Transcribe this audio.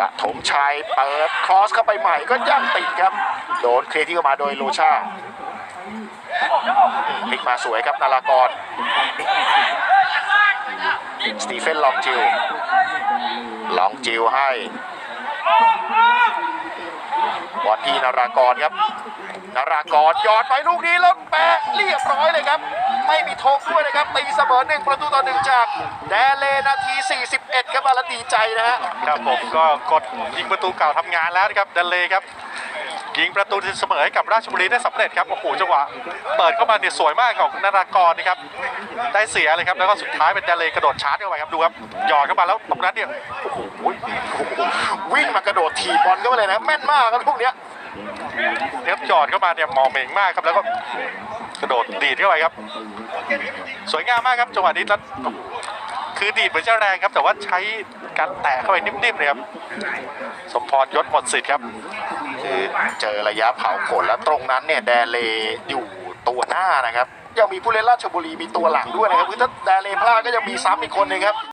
ปฐมชัยเปิดครอสเข้าไปใหม่ก็ย่างติดครับ โดนเคลียร์ที่เข้ามาโดยโลชาพลิกมาสวยครับนารากร สตีเฟนลองจิว ลองจิวให้ บอลที่นารากรครับ นารากรยอดไปลูกนี้แล้วแปะเรียบร้อยเลยครับ ไม่มีธงด้วยนะครับตีเสมอหนึ่งประตูต่อหนึ่งจากแดเลนาที 41 ครับแล้วดีใจนะฮะครับผมก็กดยิงประตูเก่าทำงานแล้วนะครับแดนเลครับยิงประตูเสมอให้กับราชบุรีได้สำเร็จครับโอ้โหจังหวะเปิดเข้ามาเนี่ยสวยมากของนารากรนะครับได้เสียเลยครับแล้วก็สุดท้ายเป็นดันเลกระโดดชาร์จเข้าไปครับดูครับหยอดเข้ามาแล้วตรงนั้นเนี่ยโอ้โหวิ่งมากระโดดถีบบอลเข้าไปเลยนะแม่นมากครับลูกเนี้ยเนี่ยหยอดเข้ามาเนี่ยมองเหม่งมากครับแล้วก็ โดดดีดเข้าไปครับ สวยงามมากครับจังหวะนี้แล้วคือดีดเหมือนจะแรงครับ แต่ว่าใช้การแตะเข้าไปนิ่มๆเลยครับ สมพรยศหมดสิทธิ์ครับคือเจอระยะเผาขนแล้วตรงนั้นเนี่ยแดเลอยู่ตัวหน้านะครับ ยังมีผู้เล่นราชบุรีมีตัวหลังด้วยนะครับคือถ้าแดเลพลาดก็ยังมีซ้ำอีกคนหนึ่งครับ